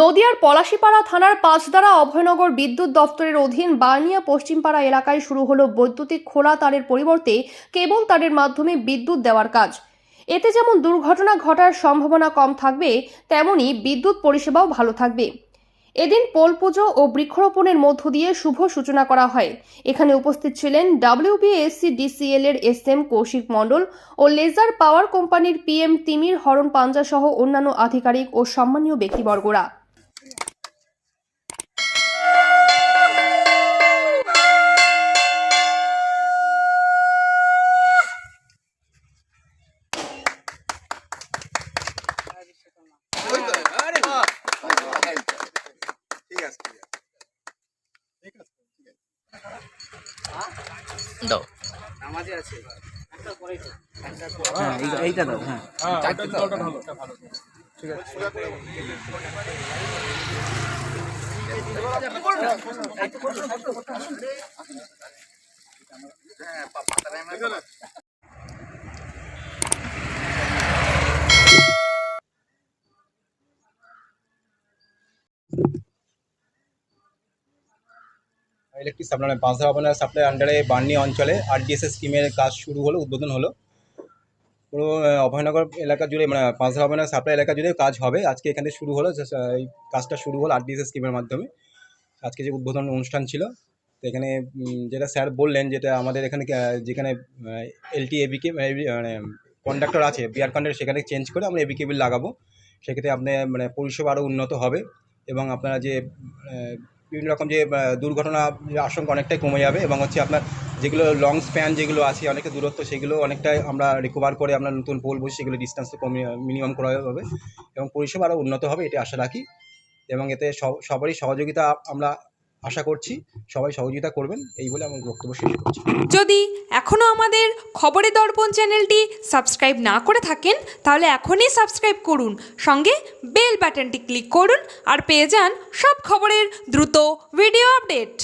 নদিয়ার পলাশীপাড়া থানার পাঁচদারা অভয়নগর বিদ্যুৎ দপ্তরের অধীন বার্নিয়া পশ্চিমপাড়া এলাকায় শুরু হলো বৈদ্যুতিক খোলা তারের পরিবর্তে কেবল তারের মাধ্যমে বিদ্যুৎ দেওয়ার কাজ। এতে যেমন দুর্ঘটনা ঘটার সম্ভাবনা কম থাকবে, তেমনি বিদ্যুৎ পরিষেবাও ভালো থাকবে। এদিন পোল পুজো ও বৃক্ষরোপণের মধ্য দিয়ে শুভ সূচনা করা হয়। এখানে উপস্থিত ছিলেন ডাব্লিউবিএসসি ডিসিএল এর এস এম কৌশিক মণ্ডল ও লেজার পাওয়ার কোম্পানির পিএম তিমির হরণ পাঞ্জা সহ অন্যান্য আধিকারিক ও সম্মানীয় ব্যক্তিবর্গরা। ঠিক আছে ঠিক আছে ঠিক আছে দাও। হ্যাঁ এই- এইটা দাও হ্যাঁ চারটে তো ইলেকট্রিক সাপ্লাই বাঁশা আপনার সাপ্লাই আন্ডারে বার্নি অঞ্চলে আরডিএসএস স্কিমের কাজ শুরু হলো, উদ্বোধন হলো। পুরো অভয়নগর এলাকা জুড়ে মানে পাঁচশা ভবনের সাপ্লাই এলাকা জুড়ে কাজ হবে। আজকে এখানে শুরু হলো এই কাজটা শুরু হলো আরডিএসএস স্কিমের মাধ্যমে। আজকে যে উদ্বোধন অনুষ্ঠান ছিল, তো এখানে যেটা স্যার বললেন, যেটা আমাদের এখানে যেখানে এলটি এবিকে মানে কন্ডাক্টর আছে বিআর কন্ডাক্টর সেখানে চেঞ্জ করে আমরা এবি কেবিল লাগাবো। সেক্ষেত্রে আপনার মানে পরিষেবা আরও উন্নত হবে এবং আপনারা যে বিভিন্ন রকম যে দুর্ঘটনা আশঙ্কা অনেকটাই কমে যাবে এবং হচ্ছে আপনার যেগুলো লং স্প্যান যেগুলো আছে অনেকটা দূরত্ব, সেগুলো অনেকটাই আমরা রিকভার করে আমরা নতুন পোল বসে সেগুলো ডিস্টেন্স কমে মিনিমাম করা হবে এবং পরিষেবা আরও উন্নত হবে, এটি আশা রাখি এবং এতে সব- সবারই সহযোগিতা আমরা আশা করছি সবাই সহযোগিতা করবেন, এই বলে আমার বক্তব্য শেষ করছি। যদি এখনও আমাদের খবরের দর্পণ চ্যানেলটি সাবস্ক্রাইব না করে থাকেন, তাহলে এখনই সাবস্ক্রাইব করুন। সঙ্গে বেল বাটনটি ক্লিক করুন আর পেয়ে যান সব খবরের দ্রুত ভিডিও আপডেট।